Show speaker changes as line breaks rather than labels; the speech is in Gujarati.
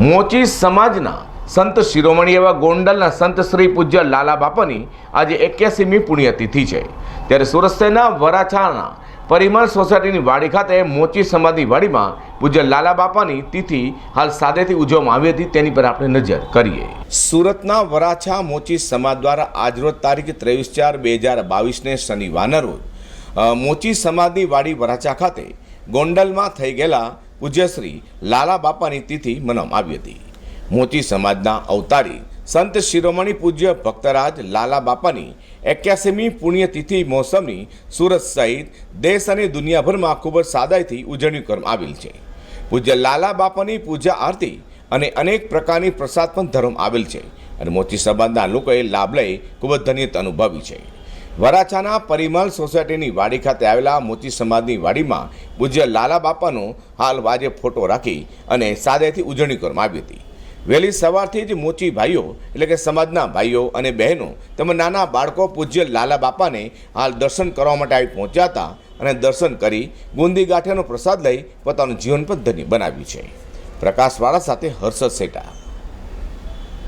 મોચી સમાજના સંત શિરોમણી એવા ગોંડલના સંત શ્રી પૂજ્ય લાલા બાપાની આજે એક્યાસીમી પુણ્યતિથિ છે. ત્યારે સુરત શહેરના વરાછાના પરિમળ સોસાયટીની વાડી ખાતે મોચી સમાજની વાડીમાં પૂજ્ય લાલા બાપાની તિથિ હાલ સાદેથી ઉજવવામાં આવી હતી. તેની પર આપણે નજર કરીએ. સુરતના વરાછા મોચી સમાજ દ્વારા આજરોજ તારીખ ત્રેવીસ ચાર બે હજાર બાવીસને શનિવારના રોજ મોચી સમાજની વાડી વરાછા ખાતે ગોંડલમાં થઈ ગયેલા પૂજ્યશ્રી લાલા બાપાની તિથિ મનાવવામાં આવી હતી. મોચી સમાજના અવતારી સંત શિરોમણી પૂજ્ય ભક્તરાજ લાલા બાપાની એક્યાસીમી પુણ્યતિથિ મહોત્સવની સુરત સહિત દેશ અને દુનિયાભરમાં ખૂબ જ સાદાઈથી ઉજવણી કરવામાં આવેલ છે. પૂજ્ય લાલા બાપાની પૂજા આરતી અને અનેક પ્રકારની પ્રસાદ પણ ધરવામાં આવેલ છે અને મોચી સમાજના લોકોએ લાભ લઈ ખૂબ જ ધન્યતા અનુભવી છે. વરાછાના પરિમલ સોસાયટીની વાડી ખાતે આવેલા મોચી સમાજની વાડીમાં પૂજ્ય લાલા બાપાનો હાલ વાજે ફોટો રાખી અને સાદેથી ઉજવણી કરવામાં આવી હતી. વહેલી સવારથી જ મોચી ભાઈઓ, એટલે કે સમાજના ભાઈઓ અને બહેનો તેમજ નાના બાળકો પૂજ્ય લાલા બાપાને હાલ દર્શન કરવા માટે આવી પહોંચ્યા હતા અને દર્શન કરી ગુંદી ગાંઠિયાનો પ્રસાદ લઈ પોતાનું જીવન પદ્ધતિ બનાવ્યું છે. પ્રકાશવાળા સાથે હર્ષદ સેટા.